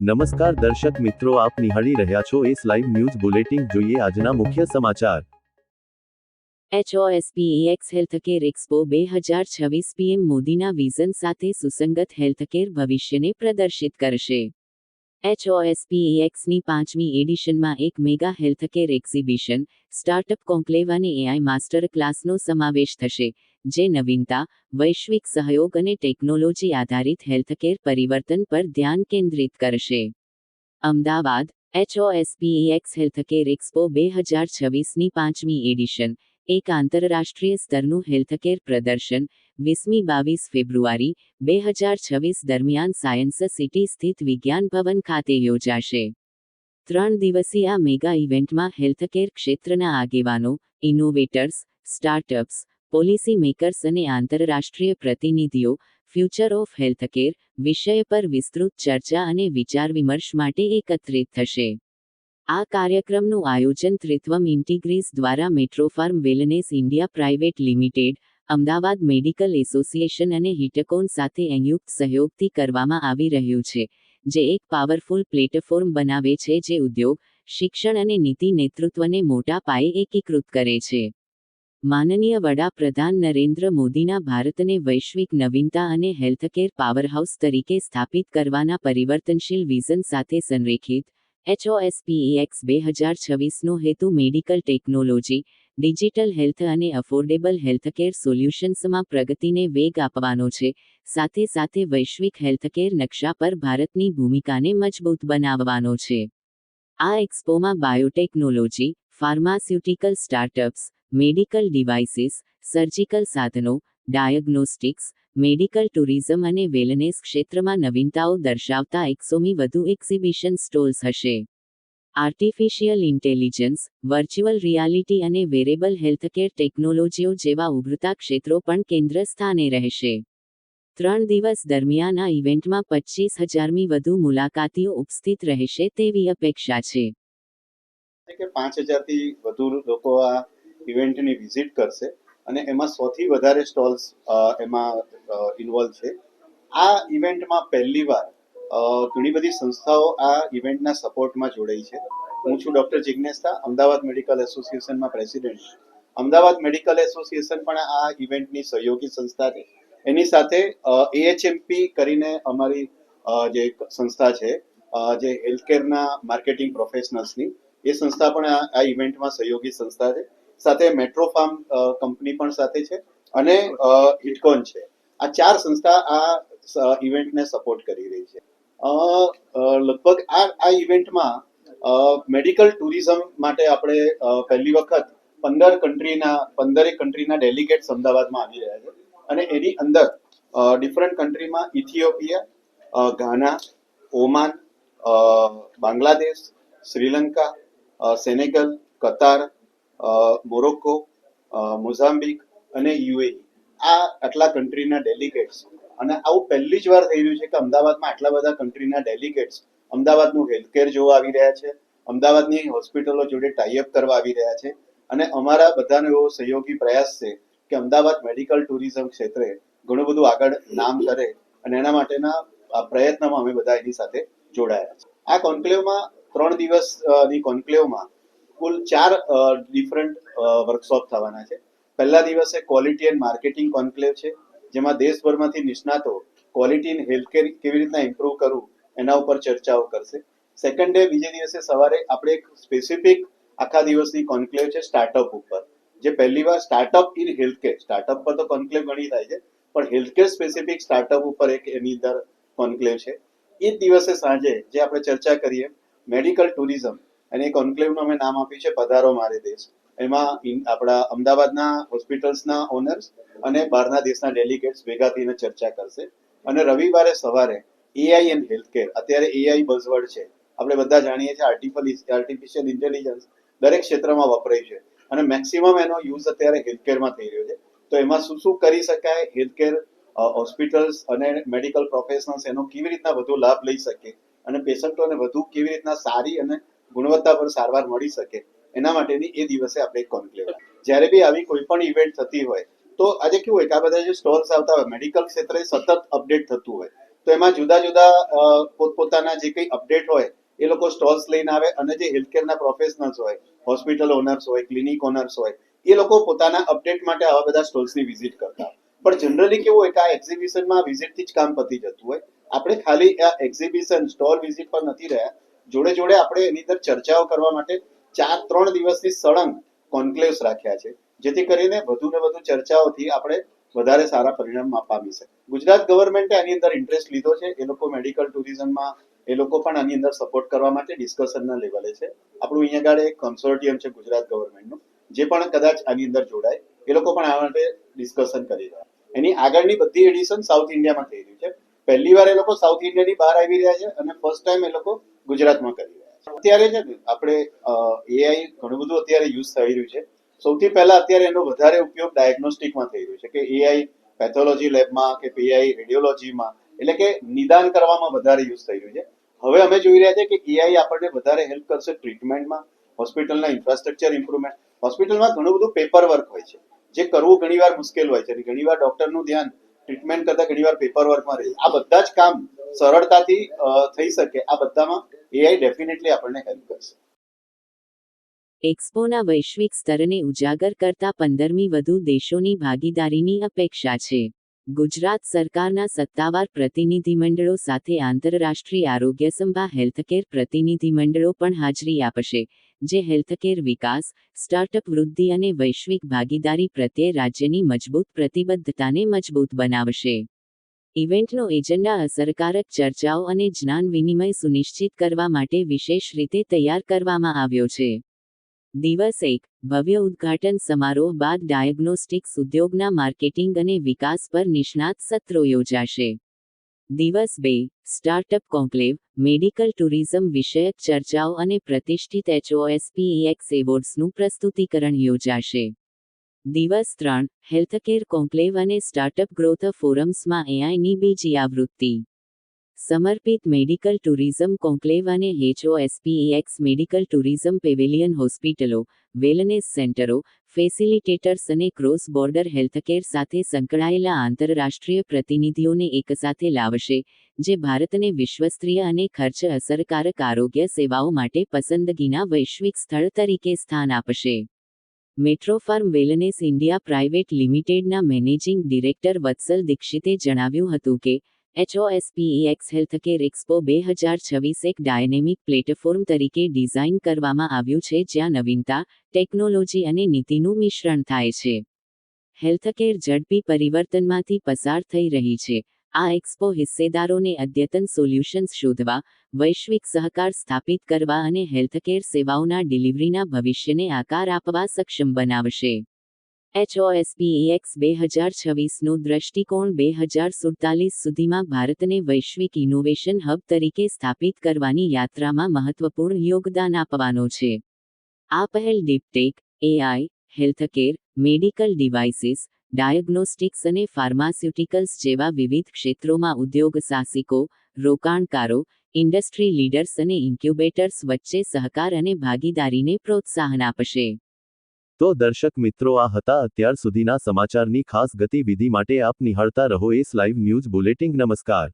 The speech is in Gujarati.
નમસ્કાર દર્શક મિત્રો, આપ નિહાળી રહ્યા છો એસ લાઈવ ન્યૂઝ બુલેટિન. જોઈએ આજના મુખ્ય સમાચાર. એચઓએસપીએક્સ હેલ્થકેર એક્સપો બે હજાર છવ્વીસ પીએમ મોદીના વિઝન સાથે સુસંગત હેલ્થકેર ભવિષ્યને પ્રદર્શિત કરશે. એચઓએસપીએક્સની પાંચમી એડિશનમાં એક mega healthcare exhibition, startup conclave અને એઆઈ માસ્ટર ક્લાસનો સમાવેશ થશે. જે નવીનતા, વૈશ્વિક સહયોગ અને ટેકનોલોજી આધારિત હેલ્થકેર પરિવર્તન પર ધ્યાન કેન્દ્રિત કરશે. અમદાવાદ એચઓએસપીએક્સ હેલ્થકેર એક્સપો બે હજાર છવ્વીસની પાંચમી એડિશન, એક આંતરરાષ્ટ્રીય સ્તરનું હેલ્થકેર પ્રદર્શન, વીસમી બાવીસ ફેબ્રુઆરી બે હજાર છવ્વીસ દરમિયાન સાયન્સ સિટી સ્થિત વિજ્ઞાન ભવન ખાતે યોજાશે. ત્રણ દિવસીય આ મેગા ઇવેન્ટમાં હેલ્થકેર ક્ષેત્રના આગેવાનો, ઇનોવેટર્સ, સ્ટાર્ટઅપ્સ પોલિસી મેકર્સ અને આંતરરાષ્ટ્રીય પ્રતિનિધિઓ ફ્યુચર ઓફ હેલ્થકેર વિષય પર વિસ્તૃત ચર્ચા અને વિચાર વિમર્શ માટે એકત્રિત થશે. આ કાર્યક્રમનું આયોજન ત્રિત્વમ ઇન્ટિગ્રીઝ દ્વારા Metropharm wellness India private limited, Ahmedabad medical association અને હિટકોન સાથે સંયુક્ત સહયોગથી કરવામાં આવી રહ્યું છે, જે એક પાવરફુલ પ્લેટફોર્મ બનાવે છે જે ઉદ્યોગ, શિક્ષણ અને નીતિ નેતૃત્વને મોટા પાયે એકીકૃત કરે છે. માનનીય વડાપ્રધાન નરેન્દ્ર મોદીના ભારતને વૈશ્વિક નવીનતા અને હેલ્થકેર પાવરહાઉસ તરીકે સ્થાપિત કરવાના પરિવર્તનશીલ વિઝન સાથે સંરેખિત એચઓએસપીએક્સ બે હજાર છવ્વીસનો હેતુ મેડિકલ ટેકનોલોજી, ડિજિટલ હેલ્થ અને અફોર્ડેબલ હેલ્થકેર સોલ્યુશન્સમાં પ્રગતિને વેગ આપવાનો છે, સાથે સાથે વૈશ્વિક હેલ્થકેર નકશા પર ભારતની ભૂમિકાને મજબૂત બનાવવાનો છે. આ એક્સપોમાં biotechnology, pharmaceutical startups medical devices surgical સાધનો ડાયગ્નોસ્ટિક્સ મેડિકલ ટુરિઝમ અને વેલનેસ ક્ષેત્રમાં નવીનતાઓ દર્શાવતા એકસોમી વધુ એક્ઝિબિશન સ્ટોલ્સ હશે. આર્ટિફિશિયલ ઇન્ટેલિજન્સ વર્ચ્યુઅલ રિયાલિટી અને વેરેબલ હેલ્થકેર ટેકનોલોજીઓ જેવા ઉભરતા ક્ષેત્રો પણ કેન્દ્ર સ્થાને રહેશે. ત્રણ દિવસ દરમિયાન આ ઇવેન્ટમાં પચીસ હજારમી વધુ મુલાકાતીઓ ઉપસ્થિત રહેશે તેવી અપેક્ષા છે. પાંચ હજારથી વધુ લોકો આ ઇવેન્ટની વિઝિટ કરશે અને એમાં સૌથી વધારે સ્ટોલ્સ એમાં ઇન્વોલ્વ છે. આ ઇવેન્ટમાં પહેલીવાર ઘણી બધી સંસ્થાઓ આ ઇવેન્ટના સપોર્ટમાં જોડાઈ છે. હું છું ડૉક્ટર જિજ્ઞેશતા, અમદાવાદ મેડિકલ એસોસિએશનમાં પ્રેસિડેન્ટ. છું અમદાવાદ મેડિકલ એસોસિએશન પણ આ ઇવેન્ટની સહયોગી સંસ્થા છે. એની સાથે એએચએમપી કરીને અમારી જે સંસ્થા છે જે હેલ્થકેરના માર્કેટિંગ પ્રોફેશનલ્સની, એ સંસ્થા પણ આ ઇવેન્ટમાં સહયોગી સંસ્થા છે. સાથે મેટ્રો ફાર્મ કંપની પણ સાથે છે અને હિટકોન છે. આ ચાર સંસ્થા આ ઇવેન્ટને સપોર્ટ કરી રહી છે. લગભગ આ આ ઇવેન્ટમાં મેડિકલ ટુરિઝમ માટે આપણે પહેલી વખત પંદર કન્ટ્રીના પંદરેક કન્ટ્રીના ડેલિગેટ્સ અમદાવાદમાં આવી રહ્યા છે. અને એની અંદર ડિફરન્ટ કન્ટ્રીમાં Ethiopia Ghana Oman Bangladesh Sri Lanka Senegal Qatar Morocco Mozambique અને યુએઈ. આ આટલા કન્ટ્રીના ડેલિગેટ્સ અને આવું પહેલી જ વાર થઈ રહ્યું છે કે અમદાવાદમાં આટલા બધા કન્ટ્રીના ડેલિગેટ્સ અમદાવાદનું હેલ્થકેર જોવા આવી રહ્યા છે, અમદાવાદની હોસ્પિટલો જોડે ટાઈઅપ કરવા આવી રહ્યા છે. અને અમારા બધાનો એવો સહયોગી પ્રયાસ છે કે અમદાવાદ મેડિકલ ટુરિઝમ ક્ષેત્રે ઘણું બધું આગળ નામ કરે અને એના માટેના પ્રયત્નમાં અમે બધા એની સાથે જોડાયા છે. આ કોન્ક્લેવમાં, ત્રણ દિવસની કોન્ક્લેવમાં કુલ ચાર ડિફરન્ટ વર્કશોપ થવાના છે. પહેલા દિવસે ક્વોલિટી એન્ડ માર્કેટિંગ કોન્ક્લેવ છે, જેમાં દેશભરમાંથી નિષ્ણાતો ક્વોલિટી ઇન હેલ્થકેર કેવી રીતના ઇમ્પ્રૂવ કરવું એના ઉપર ચર્ચાઓ કરશે. સેકન્ડ ડે બીજે દિવસે સવારે આપણે એક સ્પેસિફિક આખા દિવસની કોન્ક્લેવ છે સ્ટાર્ટઅપ ઉપર, જે પહેલી વાર સ્ટાર્ટઅપ ઇન હેલ્થકેર સ્ટાર્ટઅપ પર તો કોન્ક્લેવ ઘણી થાય છે, પણ હેલ્થકેર સ્પેસિફિક સ્ટાર્ટઅપ ઉપર એક એની અંદર કોન્ક્લેવ છે. એ દિવસે સાંજે જે આપણે ચર્ચા કરીએ મેડિકલ ટુરિઝમ અને એ કોન્ક્લેવનું અમે નામ આપ્યું છે, પધારો મારે દેશ. એમાં આપણા અમદાવાદના હોસ્પિટલ્સના ઓનર્સ અને બહારના દેશના ડેલિગેટ્સ ભેગા થઈને ચર્ચા કરશે. અને રવિવારે સવારે એઆઈ એન્ડ હેલ્થકેર અત્યારે એઆઈ બઝવર્ડ છે. આપણે બધા જાણીએ છીએ આર્ટિફિલ આર્ટિફિશિયલ ઇન્ટેલિજન્સ દરેક ક્ષેત્રમાં વપરાય છે. અને મેક્સિમમ એનો યુઝ અત્યારે હેલ્થકેરમાં થઈ રહ્યો છે. તો એમાં શું શું કરી શકાય? હેલ્થકેર હોસ્પિટલ્સ અને મેડિકલ પ્રોફેશનલ્સ એનો કેવી રીતના વધુ લાભ લઈ શકે? અને પેશન્ટોને વધુ કેવી રીતના સારી અને ગુણવત્તા પર સારવાર મળી શકે, એના માટેની એ દિવસે આપણે કોન્ક્લેવ જ્યારે બી આવી કોઈ પણ ઇવેન્ટ થતી હોય, તો આજે કેવું હોય કે આ બધા જે સ્ટોલ્સ આવતા હોય મેડિકલ ક્ષેત્રે સતત અપડેટ થતું હોય, તો એમાં જુદા જુદા પોતપોતાના જે કંઈ અપડેટ હોય, એ લોકો સ્ટોલ્સ લઈને આવે અને જે હેલ્થકેરના પ્રોફેશનલ્સ હોય હોસ્પિટલ ઓનર્સ હોય ક્લિનિક ઓનર્સ હોય, એ લોકો પોતાના અપડેટ માટે આવા બધા સ્ટોલ્સની વિઝિટ કરતા પણ જનરલી કેવું હોય કે આ એક્ઝિબિશનમાં વિઝિટથી જ કામ પતી જતું હોય. આપણે ખાલી આ એક્ઝિબિશન સ્ટોલ વિઝિટ પર નથી રહ્યા. જોડે જોડે આપણે એની અંદર ચર્ચાઓ કરવા માટે ચાર, ત્રણ દિવસની સળંગ કોન્ક્લેવ્સ રાખ્યા છે, જેથી કરીને વધુ ને વધુ ચર્ચાઓથી આપણે વધારે સારા પરિણામ પામી શકે. ગુજરાત ગવર્મેન્ટે આની અંદર ઇન્ટરેસ્ટ લીધો છે, એ લોકો મેડિકલ ટુરિઝમમાં એ લોકો પણ આની અંદર સપોર્ટ કરવા માટે ડિસ્કશનના લેવલે છે. આપણું અહીંયા આગળ એક કન્સોર્ટિયમ છે ગુજરાત ગવર્મેન્ટનું, જે પણ કદાચ આની અંદર જોડાય, એ લોકો પણ આ માટે ડિસ્કશન કરી રહ્યા એની આગળની બધી એડિશન સાઉથ ઇન્ડિયામાં થઈ રહી છે. પહેલી વાર એ લોકો સાઉથ ઇન્ડિયાની બહાર આવી રહ્યા છે અને ફર્સ્ટ ટાઈમ એ લોકો ગુજરાતમાં કરી રહ્યા છે. અત્યારે છે ને, આપણે એઆઈ ઘણું બધું અત્યારે યુઝ થઈ રહ્યું છે. સૌથી પહેલા અત્યારે એનો વધારે ઉપયોગ ડાયગ્નોસ્ટિકમાં થઈ રહ્યો છે કે એઆઈ પેથોલોજી લેબમાં કે પીઆઈ રેડિયોલોજીમાં એટલે કે નિદાન કરવામાં વધારે યુઝ થઈ રહ્યું છે. હવે અમે જોઈ રહ્યા છે કે એઆઈ આપણને વધારે હેલ્પ કરશે ટ્રીટમેન્ટમાં હોસ્પિટલના ઇન્ફ્રાસ્ટ્રક્ચર ઇમ્પ્રુવમેન્ટ હોસ્પિટલમાં ઘણું બધું પેપર વર્ક હોય છે, જે કરવું ઘણીવાર મુશ્કેલ હોય છે અને ઘણીવાર ડોક્ટરનું ધ્યાન ટ્રીટમેન્ટ કરતા ઘણીવાર પેપર વર્કમાં રહે આ બધા જ કામ સરળતાથી થઈ શકે. આ બધામાં એઆઈ ડેફિનેટલી આપણને હેલ્પ કરશે. એક્સપોના વૈશ્વિક સ્તરને ઉજાગર કરતા પંદરમી વધુ દેશોની ભાગીદારીની અપેક્ષા છે. ગુજરાત સરકારના સત્તાવાર પ્રતિનિધિમંડળો સાથે આંતરરાષ્ટ્રીય આરોગ્ય સંભાળ હેલ્થકેર પ્રતિનિધિમંડળો પણ હાજરી આપશે, જે હેલ્થકેર વિકાસ, સ્ટાર્ટઅપ વૃદ્ધિ અને વૈશ્વિક ભાગીદારી પ્રત્યે રાજ્યની મજબૂત પ્રતિબદ્ધતાને મજબૂત બનાવશે. ઇવેન્ટનો એજન્ડા અસરકારક ચર્ચાઓ અને જ્ઞાન વિનિમય સુનિશ્ચિત કરવા માટે વિશેષ રીતે તૈયાર કરવામાં આવ્યો છે. દિવસ એક, ભવ્ય ઉદ્ઘાટન સમારોહ બાદ ડાયગ્નોસ્ટિક્સ ઉદ્યોગના માર્કેટિંગ અને વિકાસ પર નિષ્ણાત સત્રો યોજાશે. દિવસ બે, સ્ટાર્ટઅપ કોન્ક્લેવ, મેડિકલ ટુરિઝમ વિષયક ચર્ચાઓ અને પ્રતિષ્ઠિત એચઓએસપીએક્સ એવોર્ડ્સનું પ્રસ્તુતિકરણ યોજાશે. દિવસ ત્રણ, હેલ્થકેર કોન્ક્લેવ અને સ્ટાર્ટઅપ ગ્રોથ ફોરમ્સમાં એઆઈની બીજી આવૃત્તિ. સમર્પિત મેડિકલ ટુરિઝમ કોન્ક્લેવ અને એચઓએસપીએક્સ મેડિકલ ટુરિઝમ પેવેલિયન હોસ્પિટલો, વેલનેસ સેન્ટરો, ફેસિલિટેટર્સ અને ક્રોસ બોર્ડર હેલ્થકેર સાથે સંકળાયેલા આંતરરાષ્ટ્રીય પ્રતિનિધિઓને એકસાથે લાવશે, જે ભારતને વિશ્વસ્તરીય અને ખર્ચ અસરકારક આરોગ્ય સેવાઓ માટે પસંદગીના વૈશ્વિક સ્થળ તરીકે સ્થાન આપશે. મેટ્રોફાર્મ વેલનેસ ઇન્ડિયા પ્રાઇવેટ લિમિટેડના મેનેજિંગ ડિરેક્ટર વત્સલ દીક્ષિતે જણાવ્યું હતું કે એચઓએસપીઈએક્સ હેલ્થકેર એક્સપો બે હજાર છવ્વીસ એક ડાયનેમિક પ્લેટફોર્મ તરીકે ડિઝાઇન કરવામાં આવ્યું છે જ્યાં નવીનતા, ટેકનોલોજી અને નીતિનું મિશ્રણ થાય છે. હેલ્થકેર ઝડપી પરિવર્તનમાંથી પસાર થઈ રહી છે. આ એક્સપો હિસ્સેદારોને અદ્યતન સોલ્યુશન્સ શોધવા, વૈશ્વિક સહકાર સ્થાપિત કરવા અને હેલ્થકેર સેવાઓના ડિલિવરીના ભવિષ્યને આકાર આપવા સક્ષમ બનાવશે. એચઓએસપીએક્સ બે હજાર છવ્વીસનો દ્રષ્ટિકોણ બે હજાર સુડતાલીસ સુધીમાં ભારતને વૈશ્વિક ઇનોવેશન હબ તરીકે સ્થાપિત કરવાની યાત્રામાં મહત્વપૂર્ણ યોગદાન આપવાનો છે. આ પહેલ deeptech, AI, healthcare, medical devices diagnostics અને ફાર્માસ્યુટિકલ્સ જેવા વિવિધ ક્ષેત્રોમાં ઉદ્યોગ સાહસિકો, રોકાણકારો, ઇન્ડસ્ટ્રી લીડર્સ અને ઇન્ક્યુબેટર્સ વચ્ચે સહકાર અને ભાગીદારીને પ્રોત્સાહન આપશે. તો દર્શક મિત્રો, આ હતા અત્યાર સુધીના સમાચારની ખાસ ગતિવિધિ માટે આપ નિહાળતા રહો એસ લાઈવ ન્યૂઝ બુલેટિંગ નમસ્કાર.